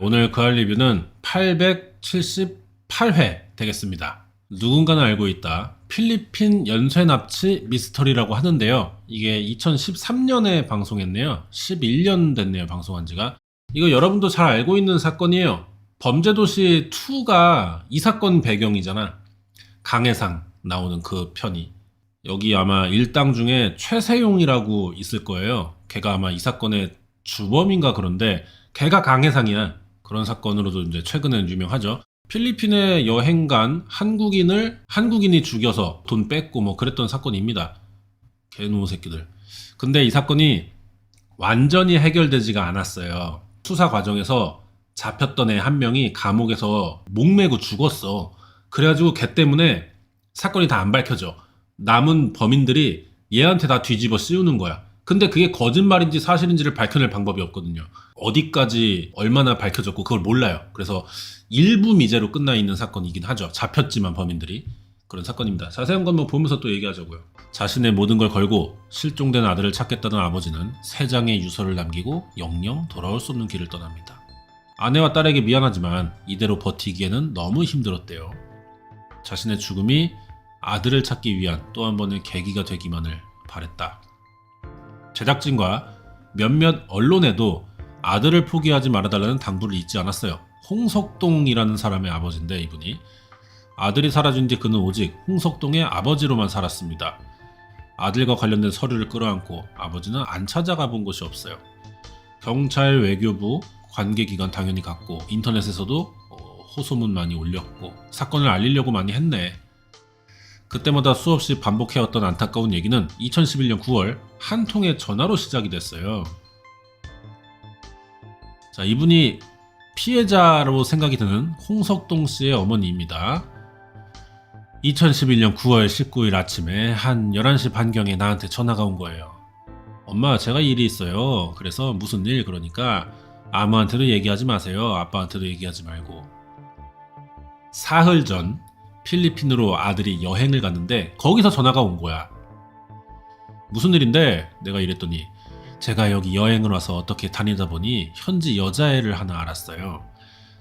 오늘 그할 리뷰는 878회 되겠습니다. 누군가는 알고 있다. 필리핀 연쇄 납치 미스터리라고 하는데요. 이게 2013년에 방송했네요. 11년 됐네요, 방송한 지가. 이거 여러분도 잘 알고 있는 사건이에요. 범죄도시 2가 이 사건 배경이잖아. 강해상 나오는 그 편이. 여기 아마 일당 중에 최세용이라고 있을 거예요. 걔가 아마 이 사건의 주범인가 그런데 걔가 강해상이야. 그런 사건으로도 이제 최근엔 유명하죠. 필리핀에 여행 간 한국인을 한국인이 죽여서 돈 뺏고 뭐 그랬던 사건입니다. 개노 새끼들. 근데 이 사건이 완전히 해결되지가 않았어요. 수사 과정에서 잡혔던 애 한 명이 감옥에서 목매고 죽었어. 그래가지고 걔 때문에 사건이 다 안 밝혀져. 남은 범인들이 얘한테 다 뒤집어 씌우는 거야. 근데 그게 거짓말인지 사실인지를 밝혀낼 방법이 없거든요. 어디까지 얼마나 밝혀졌고 그걸 몰라요. 그래서 일부 미제로 끝나 있는 사건이긴 하죠. 잡혔지만 범인들이 그런 사건입니다. 자세한 건 뭐 보면서 또 얘기하자고요. 자신의 모든 걸 걸고 실종된 아들을 찾겠다는 아버지는 세 장의 유서를 남기고 영영 돌아올 수 없는 길을 떠납니다. 아내와 딸에게 미안하지만 이대로 버티기에는 너무 힘들었대요. 자신의 죽음이 아들을 찾기 위한 또 한 번의 계기가 되기만을 바랬다. 제작진과 몇몇 언론에도 아들을 포기하지 말아달라는 당부를 잊지 않았어요. 홍석동이라는 사람의 아버지인데 이분이 아들이 사라진 뒤 그는 오직 홍석동의 아버지로만 살았습니다. 아들과 관련된 서류를 끌어안고 아버지는 안 찾아가 본 곳이 없어요. 경찰, 외교부, 관계기관 당연히 갔고 인터넷에서도 어, 호소문 많이 올렸고 사건을 알리려고 많이 했네. 그때마다 수없이 반복해왔던 안타까운 얘기는 2011년 9월 한 통의 전화로 시작이 됐어요. 자, 이분이 피해자로 생각이 드는 홍석동 씨의 어머니입니다. 2011년 9월 19일 아침에 한 11시 반경에 나한테 전화가 온 거예요. 엄마, 제가 일이 있어요. 그래서 무슨 일? 그러니까 아무한테도 얘기하지 마세요. 아빠한테도 얘기하지 말고. 사흘 전 필리핀으로 아들이 여행을 갔는데 거기서 전화가 온 거야. 무슨 일인데? 내가 이랬더니 제가 여기 여행을 와서 어떻게 다니다 보니 현지 여자애를 하나 알았어요.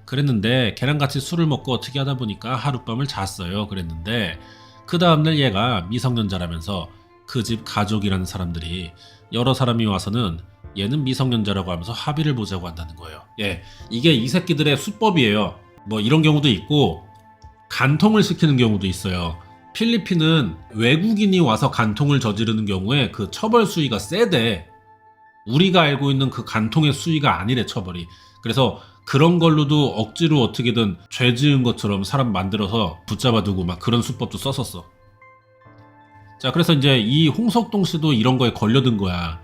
그랬는데 걔랑 같이 술을 먹고 어떻게 하다 보니까 하룻밤을 잤어요. 그랬는데 그 다음날 얘가 미성년자라면서 그 집 가족이라는 사람들이 여러 사람이 와서는 얘는 미성년자라고 하면서 합의를 보자고 한다는 거예요. 예, 이게 이 새끼들의 수법이에요. 뭐 이런 경우도 있고 간통을 시키는 경우도 있어요. 필리핀은 외국인이 와서 간통을 저지르는 경우에 그 처벌 수위가 세대. 우리가 알고 있는 그 간통의 수위가 아니래 처벌이. 그래서 그런 걸로도 억지로 어떻게든 죄 지은 것처럼 사람 만들어서 붙잡아 두고 막 그런 수법도 썼었어. 자, 그래서 이제 이 홍석동 씨도 이런 거에 걸려든 거야.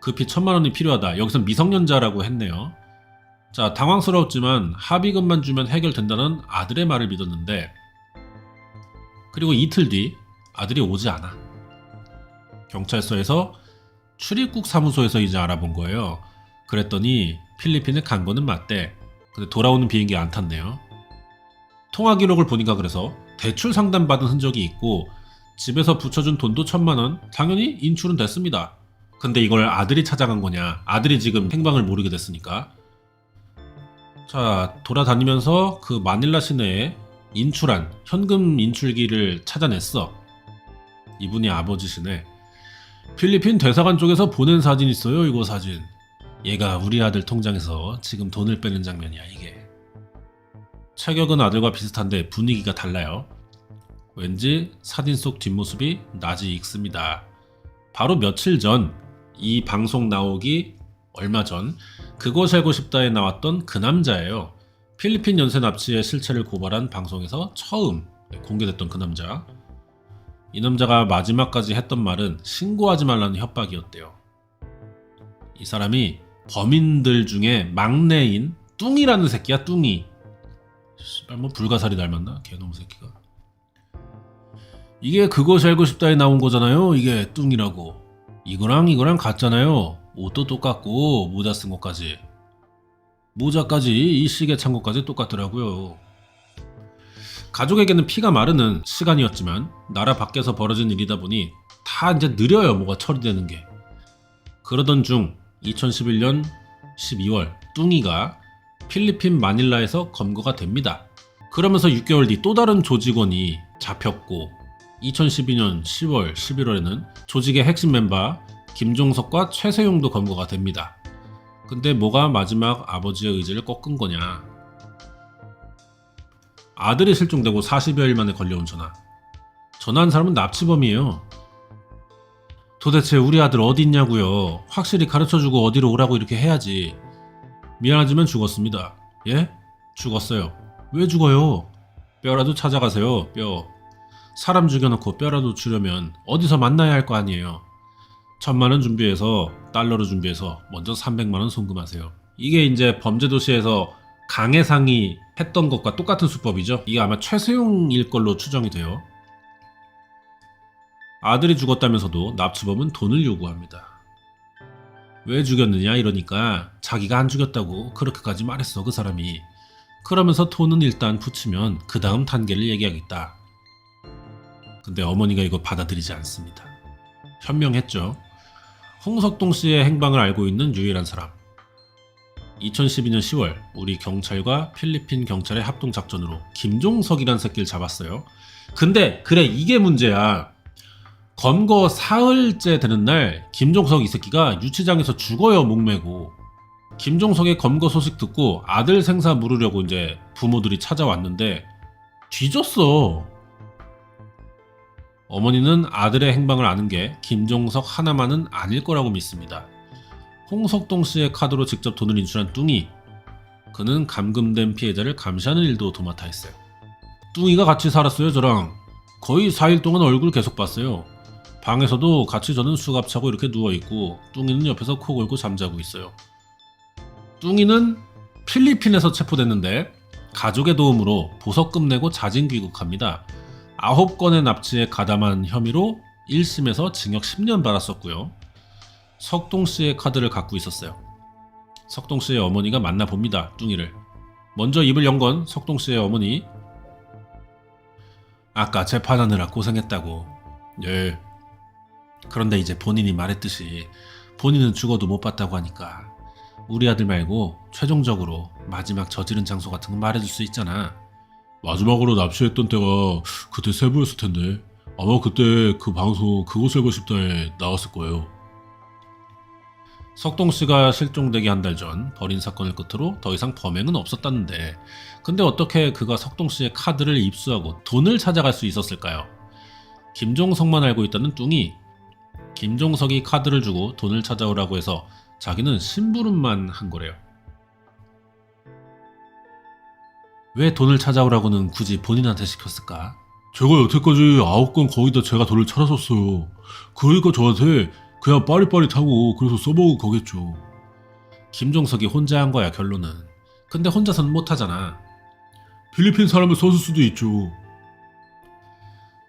급히 천만 원이 필요하다. 여기서 미성년자라고 했네요. 자, 당황스러웠지만 합의금만 주면 해결된다는 아들의 말을 믿었는데, 그리고 이틀 뒤 아들이 오지 않아. 경찰서에서 출입국 사무소에서 이제 알아본 거예요. 그랬더니 필리핀에 간 거는 맞대. 근데 돌아오는 비행기 안 탔네요. 통화 기록을 보니까 그래서 대출 상담 받은 흔적이 있고 집에서 붙여준 돈도 천만 원 당연히 인출은 됐습니다. 근데 이걸 아들이 찾아간 거냐? 아들이 지금 행방을 모르게 됐으니까. 자, 돌아다니면서 그 마닐라 시내에 인출한 현금 인출기를 찾아냈어. 이분이 아버지시네. 필리핀 대사관 쪽에서 보낸 사진 있어요, 이거 사진. 얘가 우리 아들 통장에서 지금 돈을 빼는 장면이야, 이게. 체격은 아들과 비슷한데 분위기가 달라요. 왠지 사진 속 뒷모습이 낯이 익습니다. 바로 며칠 전, 이 방송 나오기 얼마 전, 그곳 살고 싶다에 나왔던 그 남자예요. 필리핀 연쇄 납치의 실체를 고발한 방송에서 처음 공개됐던 그 남자. 이 남자가 마지막까지 했던 말은 신고하지 말라는 협박이었대요. 이 사람이 범인들 중에 막내인 뚱이라는 새끼야, 뚱이. 씨발 뭐 불가사리 닮았나? 개놈 새끼가. 이게 그것이 알고 싶다에 나온 거잖아요. 이게 뚱이라고. 이거랑 이거랑 같잖아요. 옷도 똑같고 모자 쓴 것까지. 모자까지 이 시계 찬 것까지 똑같더라고요. 가족에게는 피가 마르는 시간이었지만 나라 밖에서 벌어진 일이다 보니 다 이제 느려요 뭐가 처리되는 게. 그러던 중 2011년 12월 뚱이가 필리핀 마닐라에서 검거가 됩니다. 그러면서 6개월 뒤 또 다른 조직원이 잡혔고 2012년 10월, 11월에는 조직의 핵심 멤버 김종석과 최세용도 검거가 됩니다. 근데 뭐가 마지막 아버지의 의지를 꺾은 거냐? 아들이 실종되고 40여일 만에 걸려온 전화. 전화한 사람은 납치범이에요. 도대체 우리 아들 어디 있냐고요? 확실히 가르쳐주고 어디로 오라고 이렇게 해야지. 미안하지만 죽었습니다. 예? 죽었어요. 왜 죽어요? 뼈라도 찾아가세요. 뼈. 사람 죽여놓고 뼈라도 주려면 어디서 만나야 할 거 아니에요. 천만 원 준비해서 달러로 준비해서 먼저 300만 원 송금하세요. 이게 이제 범죄도시에서 강해상이 했던 것과 똑같은 수법이죠. 이게 아마 최세용일 걸로 추정이 돼요. 아들이 죽었다면서도 납치범은 돈을 요구합니다. 왜 죽였느냐 이러니까 자기가 안 죽였다고 그렇게까지 말했어 그 사람이. 그러면서 돈은 일단 붙이면 그 다음 단계를 얘기하겠다. 근데 어머니가 이거 받아들이지 않습니다. 현명했죠. 홍석동 씨의 행방을 알고 있는 유일한 사람. 2012년 10월 우리 경찰과 필리핀 경찰의 합동 작전으로 김종석이란 새끼를 잡았어요. 근데 그래 이게 문제야. 검거 사흘째 되는 날 김종석 이 새끼가 유치장에서 죽어요 목매고. 김종석의 검거 소식 듣고 아들 생사 물으려고 이제 부모들이 찾아왔는데 뒤졌어. 어머니는 아들의 행방을 아는 게 김종석 하나만은 아닐 거라고 믿습니다. 홍석동 씨의 카드로 직접 돈을 인출한 뚱이 그는 감금된 피해자를 감시하는 일도 도맡아 했어요. 뚱이가 같이 살았어요 저랑 거의 4일 동안 얼굴 계속 봤어요. 방에서도 같이 저는 수갑 차고 이렇게 누워있고 뚱이는 옆에서 코 골고 잠자고 있어요. 뚱이는 필리핀에서 체포됐는데 가족의 도움으로 보석금 내고 자진 귀국합니다. 9건의 납치에 가담한 혐의로 1심에서 징역 10년 받았었고요. 석동 씨의 카드를 갖고 있었어요. 석동 씨의 어머니가 만나봅니다. 뚱이를. 먼저 입을 연 건 석동 씨의 어머니. 아까 재판하느라 고생했다고. 예. 그런데 이제 본인이 말했듯이 본인은 죽어도 못 봤다고 하니까 우리 아들 말고 최종적으로 마지막 저지른 장소 같은 거 말해줄 수 있잖아. 마지막으로 납치했던 때가 그때 세부였을 텐데 아마 그때 그 방송 그곳 알고 싶다에 나왔을 거예요. 석동 씨가 실종되기 한 달 전 벌인 사건을 끝으로 더 이상 범행은 없었다는데 근데 어떻게 그가 석동 씨의 카드를 입수하고 돈을 찾아갈 수 있었을까요? 김종석만 알고 있다는 뚱이 김종석이 카드를 주고 돈을 찾아오라고 해서 자기는 심부름만 한 거래요. 왜 돈을 찾아오라고는 굳이 본인한테 시켰을까? 제가 여태까지 아홉 건 거의 다 제가 돈을 찾았었어요. 그러니까 저한테 그냥 빠릿빠릿하고 그래서 써먹은 거겠죠. 김종석이 혼자 한 거야 결론은. 근데 혼자서는 못하잖아. 필리핀 사람을 썼을 수도 있죠.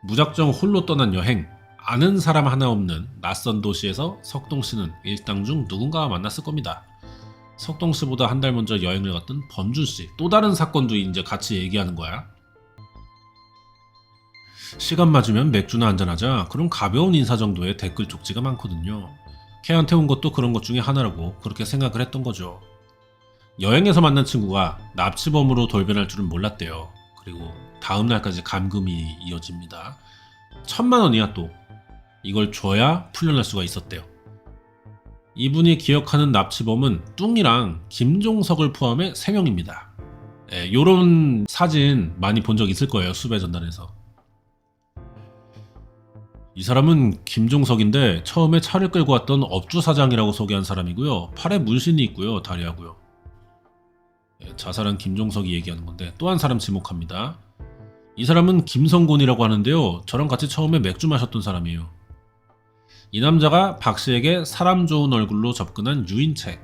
무작정 홀로 떠난 여행. 아는 사람 하나 없는 낯선 도시에서 석동 씨는 일당 중 누군가와 만났을 겁니다. 석동 씨보다 한 달 먼저 여행을 갔던 범준 씨. 또 다른 사건도 이제 같이 얘기하는 거야. 시간 맞으면 맥주나 한잔하자. 그럼 가벼운 인사 정도의 댓글 쪽지가 많거든요. 걔한테 온 것도 그런 것 중에 하나라고 그렇게 생각을 했던 거죠. 여행에서 만난 친구가 납치범으로 돌변할 줄은 몰랐대요. 그리고 다음 날까지 감금이 이어집니다. 천만 원이야 또. 이걸 줘야 풀려날 수가 있었대요. 이분이 기억하는 납치범은 뚱이랑 김종석을 포함해 3명입니다. 예, 요런 사진 많이 본 적 있을 거예요. 수배 전단에서. 이 사람은 김종석인데 처음에 차를 끌고 왔던 업주 사장이라고 소개한 사람이고요. 팔에 문신이 있고요. 다리하고요. 예, 자살한 김종석이 얘기하는 건데 또 한 사람 지목합니다. 이 사람은 김성곤이라고 하는데요. 저랑 같이 처음에 맥주 마셨던 사람이에요. 이 남자가 박 씨에게 사람 좋은 얼굴로 접근한 유인책,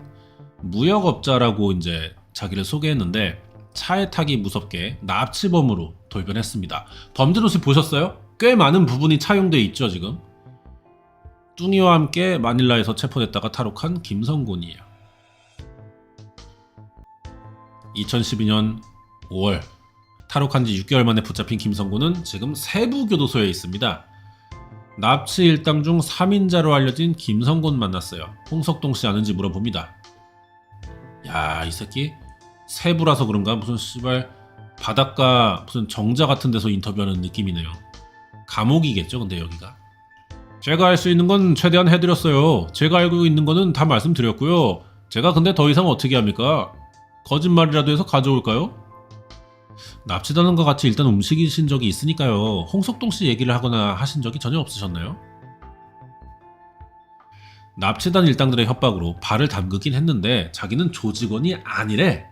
무역업자라고 이제 자기를 소개했는데 차에 타기 무섭게 납치범으로 돌변했습니다. 범죄도시 보셨어요? 꽤 많은 부분이 차용돼 있죠 지금. 뚱이와 함께 마닐라에서 체포됐다가 탈옥한 김성곤이에요. 2012년 5월 탈옥한 지 6개월 만에 붙잡힌 김성곤은 지금 세부교도소에 있습니다. 납치 일당 중 3인자로 알려진 김성곤 만났어요. 홍석동 씨 아는지 물어봅니다. 야, 이 새끼 세부라서 그런가 무슨 씨발 바닷가 무슨 정자 같은 데서 인터뷰하는 느낌이네요. 감옥이겠죠, 근데 여기가. 제가 할 수 있는 건 최대한 해드렸어요. 제가 알고 있는 거는 다 말씀드렸고요. 제가 근데 더 이상 어떻게 합니까? 거짓말이라도 해서 가져올까요? 납치단원과 같이 일단 움직이신 적이 있으니까요. 홍석동 씨 얘기를 하거나 하신 적이 전혀 없으셨나요? 납치단 일당들의 협박으로 발을 담그긴 했는데 자기는 조직원이 아니래.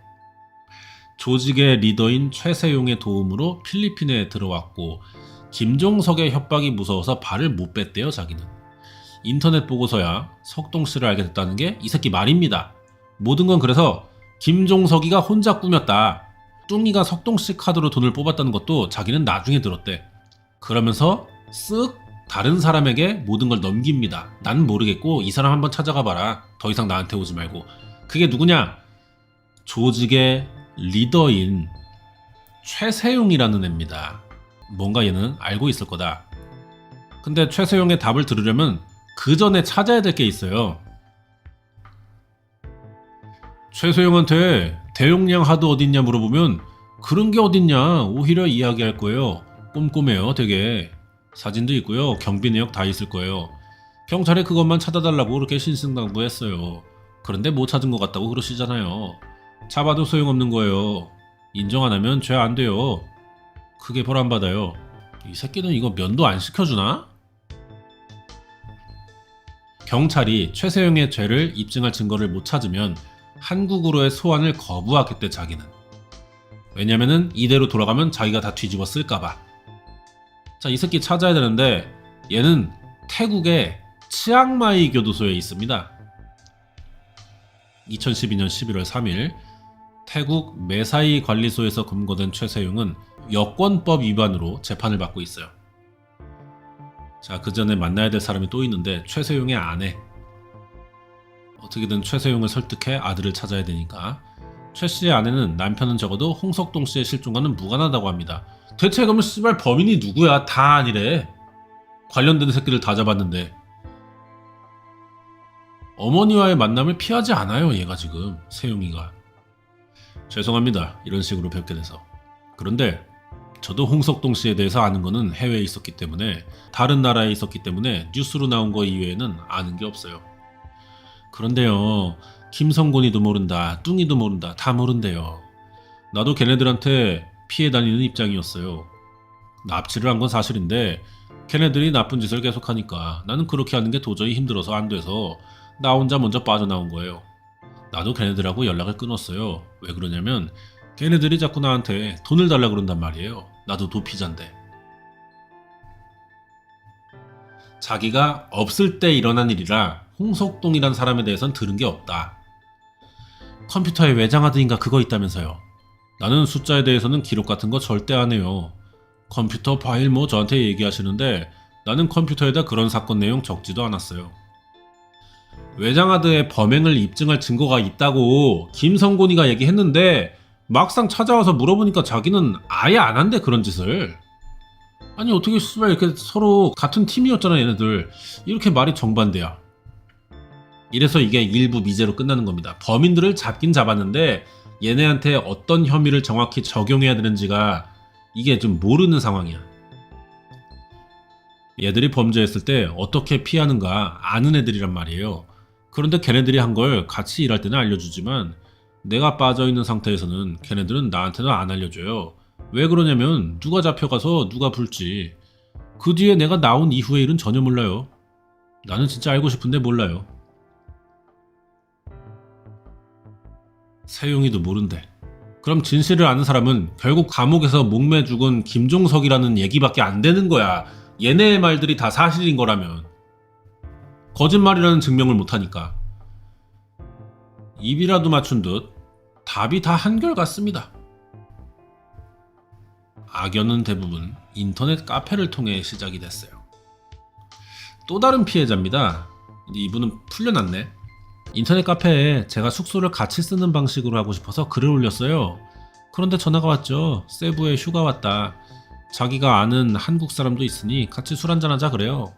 조직의 리더인 최세용의 도움으로 필리핀에 들어왔고 김종석의 협박이 무서워서 발을 못 뺐대요 자기는. 인터넷 보고서야 석동 씨를 알게 됐다는 게 이 새끼 말입니다. 모든 건 그래서 김종석이가 혼자 꾸몄다. 뚱이가 석동 씨 카드로 돈을 뽑았다는 것도 자기는 나중에 들었대. 그러면서 쓱 다른 사람에게 모든 걸 넘깁니다. 난 모르겠고 이 사람 한번 찾아가 봐라. 더 이상 나한테 오지 말고. 그게 누구냐? 조직의 리더인 최세용이라는 애입니다. 뭔가 얘는 알고 있을 거다. 근데 최세용의 답을 들으려면 그 전에 찾아야 될 게 있어요. 최세용한테 대용량 하드 어딨냐 물어보면 그런 게 어딨냐 오히려 이야기할 거예요. 꼼꼼해요 되게. 사진도 있고요. 경비 내역 다 있을 거예요. 경찰에 그것만 찾아달라고 그렇게 신승당부했어요. 그런데 못 찾은 것 같다고 그러시잖아요. 잡아도 소용없는 거예요. 인정 안 하면 죄 안 돼요. 크게 벌안 받아요. 이 새끼는 이거 면도 안 시켜주나? 경찰이 최세용의 죄를 입증할 증거를 못 찾으면 한국으로의 소환을 거부하겠대 자기는. 왜냐면은 이대로 돌아가면 자기가 다 뒤집어 쓸까봐. 자, 이 새끼 찾아야 되는데 얘는 태국의 치앙마이 교도소에 있습니다. 2012년 11월 3일 태국 메사이 관리소에서 검거된 최세용은 여권법 위반으로 재판을 받고 있어요. 자, 그 전에 만나야 될 사람이 또 있는데 최세용의 아내. 어떻게든 최세용을 설득해 아들을 찾아야 되니까 최 씨의 아내는 남편은 적어도 홍석동 씨의 실종과는 무관하다고 합니다. 대체 그러면 씨발 범인이 누구야? 다 아니래. 관련된 새끼들 다 잡았는데. 어머니와의 만남을 피하지 않아요, 얘가 지금, 세용이가. 죄송합니다. 이런 식으로 뵙게 돼서. 그런데 저도 홍석동 씨에 대해서 아는 거는 해외에 있었기 때문에 다른 나라에 있었기 때문에 뉴스로 나온 거 이외에는 아는 게 없어요. 그런데요. 김성곤이도 모른다. 뚱이도 모른다. 다 모른대요. 나도 걔네들한테 피해 다니는 입장이었어요. 납치를 한 건 사실인데 걔네들이 나쁜 짓을 계속하니까 나는 그렇게 하는 게 도저히 힘들어서 안 돼서 나 혼자 먼저 빠져나온 거예요. 나도 걔네들하고 연락을 끊었어요. 왜 그러냐면 걔네들이 자꾸 나한테 돈을 달라 그런단 말이에요. 나도 도피자인데. 자기가 없을 때 일어난 일이라 홍석동이란 사람에 대해선 들은 게 없다. 컴퓨터에 외장하드인가 그거 있다면서요. 나는 숫자에 대해서는 기록 같은 거 절대 안 해요. 컴퓨터 파일 뭐 저한테 얘기하시는데 나는 컴퓨터에다 그런 사건 내용 적지도 않았어요. 외장하드에 범행을 입증할 증거가 있다고 김성곤이가 얘기했는데 막상 찾아와서 물어보니까 자기는 아예 안 한대 그런 짓을. 아니 어떻게 씨발 이렇게 서로 같은 팀이었잖아 얘네들. 이렇게 말이 정반대야. 이래서 이게 일부 미제로 끝나는 겁니다. 범인들을 잡긴 잡았는데 얘네한테 어떤 혐의를 정확히 적용해야 되는지가 이게 좀 모르는 상황이야. 얘들이 범죄했을 때 어떻게 피하는가 아는 애들이란 말이에요. 그런데 걔네들이 한 걸 같이 일할 때는 알려주지만 내가 빠져있는 상태에서는 걔네들은 나한테는 안 알려줘요. 왜 그러냐면 누가 잡혀가서 누가 불지. 그 뒤에 내가 나온 이후의 일은 전혀 몰라요. 나는 진짜 알고 싶은데 몰라요. 세용이도 모른대. 그럼 진실을 아는 사람은 결국 감옥에서 목매 죽은 김종석이라는 얘기밖에 안 되는 거야. 얘네의 말들이 다 사실인 거라면. 거짓말이라는 증명을 못하니까. 입이라도 맞춘 듯 답이 다 한결 같습니다. 악연은 대부분 인터넷 카페를 통해 시작이 됐어요. 또 다른 피해자입니다. 이분은 풀려났네. 인터넷 카페에 제가 숙소를 같이 쓰는 방식으로 하고 싶어서 글을 올렸어요. 그런데 전화가 왔죠. 세부에 휴가 왔다. 자기가 아는 한국 사람도 있으니 같이 술 한잔 하자 그래요.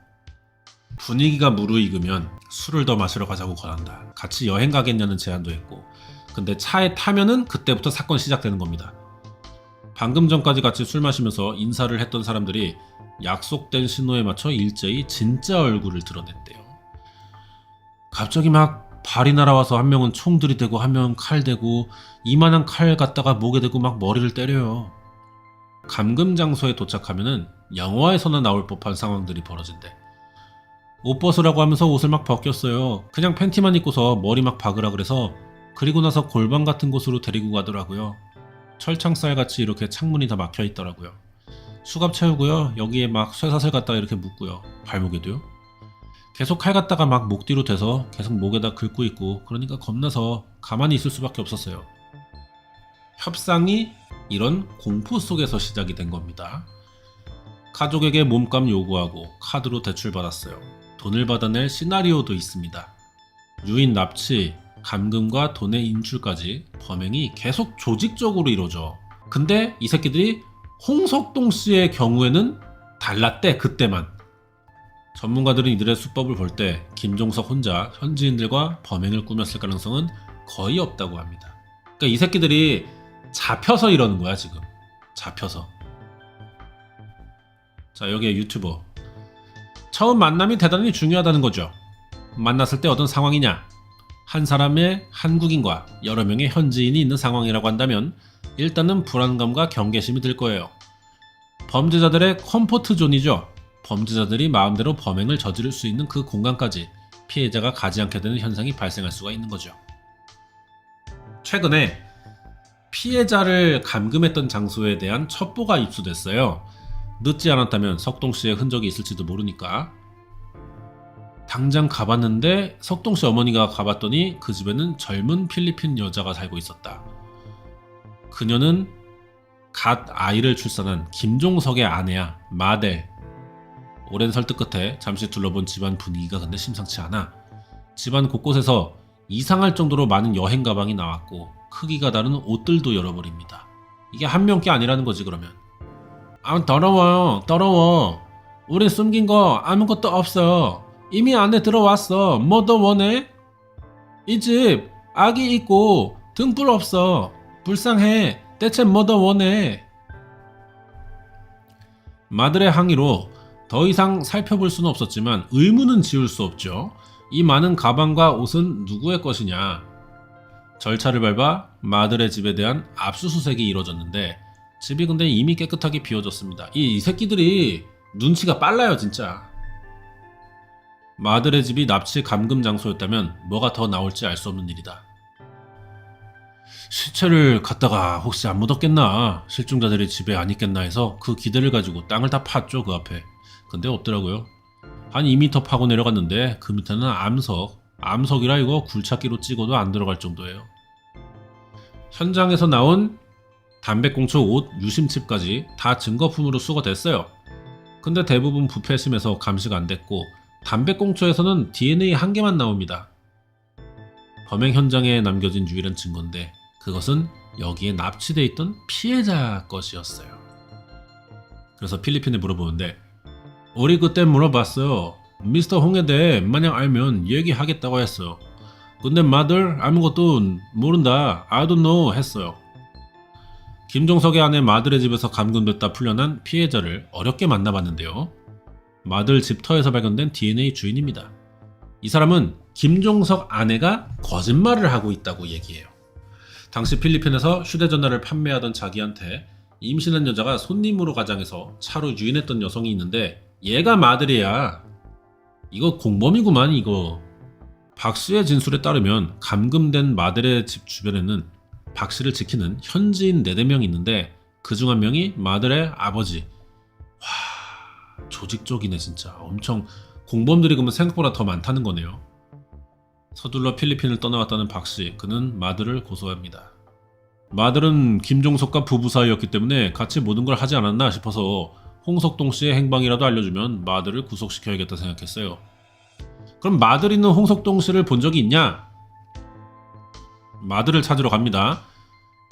분위기가 무르익으면 술을 더 마시러 가자고 권한다. 같이 여행 가겠냐는 제안도 했고 근데 차에 타면은 그때부터 사건 시작되는 겁니다. 방금 전까지 같이 술 마시면서 인사를 했던 사람들이 약속된 신호에 맞춰 일제히 진짜 얼굴을 드러냈대요. 갑자기 막 발이 날아와서 한 명은 총 들이대고 한 명은 칼 대고 이만한 칼 갖다가 목에 대고 막 머리를 때려요. 감금 장소에 도착하면은 영화에서나 나올 법한 상황들이 벌어진대. 옷 벗으라고 하면서 옷을 막 벗겼어요. 그냥 팬티만 입고서 머리 막 박으라 그래서 그리고 나서 골방 같은 곳으로 데리고 가더라고요. 철창살 같이 이렇게 창문이 다 막혀 있더라고요. 수갑 채우고요. 여기에 막 쇠사슬 갖다가 이렇게 묶고요. 발목에도요. 계속 칼 갖다가 막 목 뒤로 대서 계속 목에다 긁고 있고 그러니까 겁나서 가만히 있을 수밖에 없었어요. 협상이 이런 공포 속에서 시작이 된 겁니다. 가족에게 몸값 요구하고 카드로 대출받았어요. 돈을 받아낼 시나리오도 있습니다. 유인 납치, 감금과 돈의 인출까지 범행이 계속 조직적으로 이루어져. 근데 이 새끼들이 홍석동 씨의 경우에는 달랐대, 그때만. 전문가들은 이들의 수법을 볼 때 김종석 혼자 현지인들과 범행을 꾸몄을 가능성은 거의 없다고 합니다. 그러니까 이 새끼들이 잡혀서 이러는 거야, 지금. 잡혀서. 자, 여기에 유튜버. 처음 만남이 대단히 중요하다는 거죠. 만났을 때 어떤 상황이냐? 한 사람의 한국인과 여러 명의 현지인이 있는 상황이라고 한다면 일단은 불안감과 경계심이 들 거예요. 범죄자들의 컴포트 존이죠. 범죄자들이 마음대로 범행을 저지를 수 있는 그 공간까지 피해자가 가지 않게 되는 현상이 발생할 수가 있는 거죠. 최근에 피해자를 감금했던 장소에 대한 첩보가 입수됐어요. 늦지 않았다면 석동 씨의 흔적이 있을지도 모르니까. 당장 가봤는데 석동 씨 어머니가 가봤더니 그 집에는 젊은 필리핀 여자가 살고 있었다. 그녀는 갓 아이를 출산한 김종석의 아내야, 마델. 오랜 설득 끝에 잠시 둘러본 집안 분위기가 근데 심상치 않아. 집안 곳곳에서 이상할 정도로 많은 여행 가방이 나왔고 크기가 다른 옷들도 열어버립니다. 이게 한 명께 아니라는 거지 그러면. 아 더러워요 더러워. 우린 숨긴 거 아무것도 없어요. 이미 안에 들어왔어. 뭐 더 원해? 이 집 아기 있고 등불 없어. 불쌍해. 대체 뭐 더 원해? 마들의 항의로 더 이상 살펴볼 수는 없었지만 의문은 지울 수 없죠. 이 많은 가방과 옷은 누구의 것이냐? 절차를 밟아 마들의 집에 대한 압수수색이 이루어졌는데 집이 근데 이미 깨끗하게 비워졌습니다. 이, 이 새끼들이 눈치가 빨라요 진짜. 마들의 집이 납치 감금 장소였다면 뭐가 더 나올지 알 수 없는 일이다. 시체를 갖다가 혹시 안 묻었겠나 실종자들이 집에 안 있겠나 해서 그 기대를 가지고 땅을 다 팠죠 그 앞에 근데 없더라고요. 한 2m 파고 내려갔는데 그 밑에는 암석 암석이라 이거 굴착기로 찍어도 안 들어갈 정도예요. 현장에서 나온 담배꽁초 옷 유심칩까지 다 증거품으로 수거됐어요. 근데 대부분 부패 심해서 감시가 안 됐고 담배꽁초에서는 DNA 한 개만 나옵니다. 범행 현장에 남겨진 유일한 증거인데 그것은 여기에 납치돼 있던 피해자 것이었어요. 그래서 필리핀에 물어보는데 우리 그때 물어봤어요. 미스터 홍에 대해 마냥 알면 얘기하겠다고 했어요. 근데 마들 아무것도 모른다. I don't know 했어요. 김종석의 아내 마들의 집에서 감금됐다 풀려난 피해자를 어렵게 만나봤는데요. 마들 집터에서 발견된 DNA 주인입니다. 이 사람은 김종석 아내가 거짓말을 하고 있다고 얘기해요. 당시 필리핀에서 휴대전화를 판매하던 자기한테 임신한 여자가 손님으로 가장해서 차로 유인했던 여성이 있는데 얘가 마들이야. 이거 공범이구만 이거. 박 씨의 진술에 따르면 감금된 마들의 집 주변에는 박 씨를 지키는 현지인 4, 4명이 있는데 그 중 한 명이 마들의 아버지. 와 조직적이네 진짜. 엄청 공범들이 그러면 생각보다 더 많다는 거네요. 서둘러 필리핀을 떠나왔다는 박 씨, 그는 마들을 고소합니다. 마들은 김종석과 부부 사이였기 때문에 같이 모든 걸 하지 않았나 싶어서 홍석동 씨의 행방이라도 알려주면 마들을 구속시켜야겠다 생각했어요. 그럼 마들 있는 홍석동 씨를 본 적이 있냐? 마들을 찾으러 갑니다.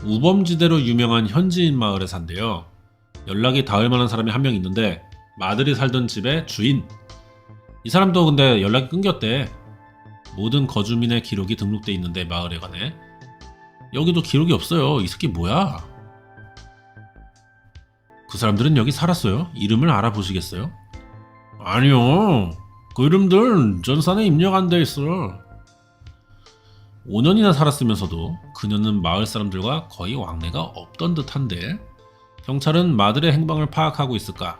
우범지대로 유명한 현지인 마을에 산대요. 연락이 닿을 만한 사람이 한 명 있는데 마들이 살던 집의 주인. 이 사람도 근데 연락이 끊겼대. 모든 거주민의 기록이 등록돼 있는데 마을에 관해 여기도 기록이 없어요. 이 새끼 뭐야? 그 사람들은 여기 살았어요. 이름을 알아보시겠어요? 아니요. 그 이름들 전산에 입력 안돼 있어. 5년이나 살았으면서도 그녀는 마을 사람들과 거의 왕래가 없던 듯한데 경찰은 마들의 행방을 파악하고 있을까?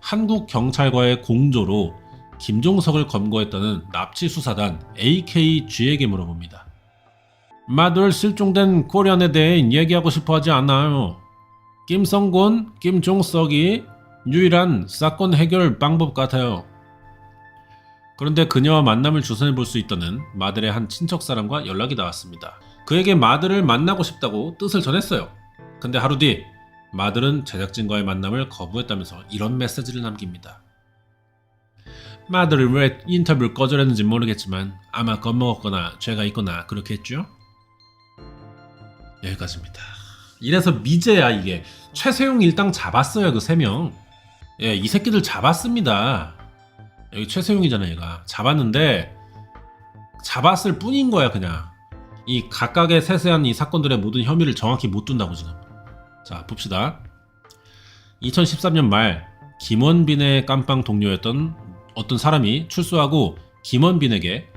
한국 경찰과의 공조로 김종석을 검거했다는 납치 수사단 AKG에게 물어봅니다. 마들 실종된 고련에 대해 얘기하고 싶어 하지 않아요. 김성곤, 김종석이 유일한 사건 해결 방법 같아요. 그런데 그녀와 만남을 주선해 볼 수 있다는 마들의 한 친척 사람과 연락이 닿았습니다. 그에게 마들을 만나고 싶다고 뜻을 전했어요. 근데 하루 뒤 마들은 제작진과의 만남을 거부했다면서 이런 메시지를 남깁니다. 마들이 왜 인터뷰를 거절했는지 모르겠지만 아마 겁먹었거나 죄가 있거나 그렇겠죠? 여기까지입니다. 이래서 미제야 이게 최세용 일당 잡았어요 그 세 명. 예, 이 새끼들 잡았습니다. 여기 최세용이잖아 얘가 잡았는데 잡았을 뿐인 거야 그냥 이 각각의 세세한 이 사건들의 모든 혐의를 정확히 못 둔다고 지금. 자 봅시다. 2013년 말 김원빈의 깜빵 동료였던 어떤 사람이 출소하고 김원빈에게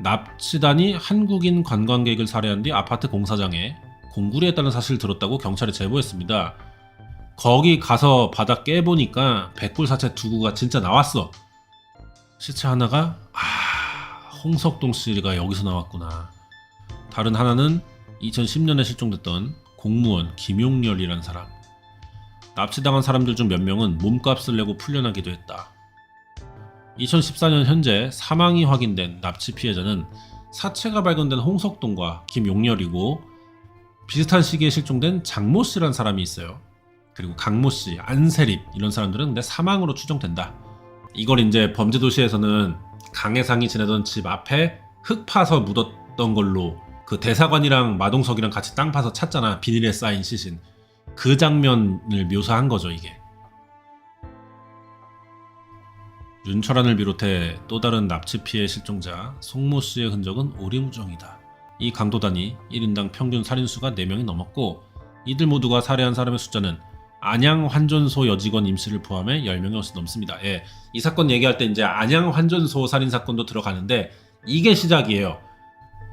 납치단이 한국인 관광객을 살해한 뒤 아파트 공사장에 공구리했다는 사실을 들었다고 경찰에 제보했습니다. 거기 가서 바닥 깨보니까 백골 사체 두 구가 진짜 나왔어. 시체 하나가 아 홍석동 씨가 여기서 나왔구나. 다른 하나는 2010년에 실종됐던 공무원 김용렬이라는 사람. 납치당한 사람들 중 몇 명은 몸값을 내고 풀려나기도 했다. 2014년 현재 사망이 확인된 납치 피해자는 사체가 발견된 홍석동과 김용렬이고 비슷한 시기에 실종된 장모 씨라는 사람이 있어요. 그리고 강모 씨, 안세립 이런 사람들은 근데 사망으로 추정된다. 이걸 이제 범죄 도시에서는 강해상이 지내던 집 앞에 흙 파서 묻었던 걸로 그 대사관이랑 마동석이랑 같이 땅 파서 찾잖아 비닐에 쌓인 시신 그 장면을 묘사한 거죠 이게. 윤철환을 비롯해 또 다른 납치 피해 실종자 송모 씨의 흔적은 오리무정이다. 이 강도단이 1인당 평균 살인수가 4명이 넘었고 이들 모두가 살해한 사람의 숫자는 안양 환전소 여직원 임씨를 포함해 10명이 넘습니다. 예, 이 사건 얘기할 때 이제 안양 환전소 살인 사건도 들어가는데 이게 시작이에요.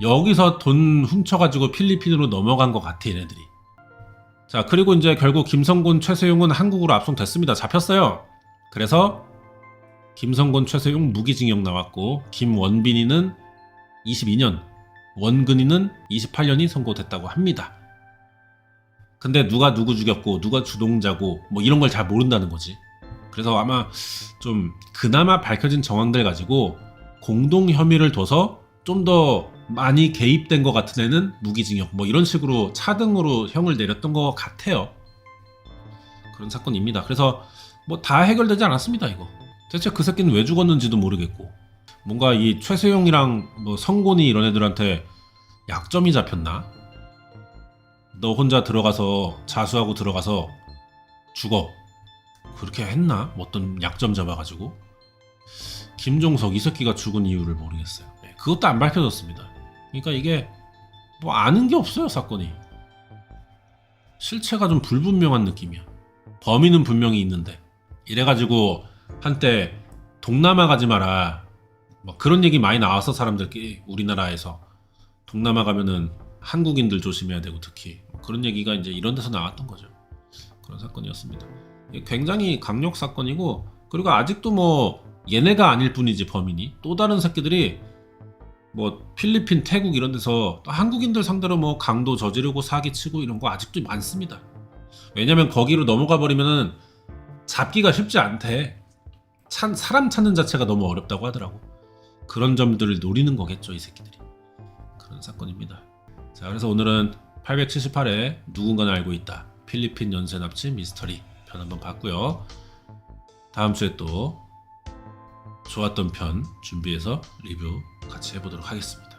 여기서 돈 훔쳐가지고 필리핀으로 넘어간 것 같아 얘네들이. 자 그리고 이제 결국 김성곤 최세용은 한국으로 압송됐습니다. 잡혔어요. 그래서 김성곤 최세용 무기징역 나왔고 김원빈이는 22년, 원근이는 28년이 선고됐다고 합니다. 근데 누가 누구 죽였고 누가 주동자고 뭐 이런 걸 잘 모른다는 거지. 그래서 아마 좀 그나마 밝혀진 정황들 가지고 공동 혐의를 둬서 좀 더 많이 개입된 것 같은 애는 무기징역 뭐 이런 식으로 차등으로 형을 내렸던 것 같아요. 그런 사건입니다. 그래서 뭐 다 해결되지 않았습니다 이거. 대체 그 새끼는 왜 죽었는지도 모르겠고 뭔가 이 최세용이랑 뭐 성곤이 이런 애들한테 약점이 잡혔나? 너 혼자 들어가서 자수하고 들어가서 죽어 그렇게 했나? 뭐 어떤 약점 잡아가지고 김종석 이 새끼가 죽은 이유를 모르겠어요. 네, 그것도 안 밝혀졌습니다. 그러니까 이게 뭐 아는 게 없어요 사건이 실체가 좀 불분명한 느낌이야. 범인은 분명히 있는데 이래가지고 한때 동남아 가지 마라. 뭐 그런 얘기 많이 나와서 사람들끼리 우리나라에서 동남아 가면은 한국인들 조심해야 되고 특히 뭐 그런 얘기가 이제 이런 데서 나왔던 거죠. 그런 사건이었습니다. 굉장히 강력 사건이고 그리고 아직도 뭐 얘네가 아닐 뿐이지 범인이 또 다른 새끼들이 뭐 필리핀, 태국 이런 데서 또 한국인들 상대로 뭐 강도 저지르고 사기치고 이런 거 아직도 많습니다. 왜냐면 거기로 넘어가 버리면은 잡기가 쉽지 않대. 찬, 사람 찾는 자체가 너무 어렵다고 하더라고. 그런 점들을 노리는 거겠죠, 이 새끼들이. 그런 사건입니다. 자, 그래서 오늘은 878회 누군가는 알고 있다. 필리핀 연쇄 납치 미스터리 편 한번 봤고요. 다음 주에 또 좋았던 편 준비해서 리뷰 같이 해보도록 하겠습니다.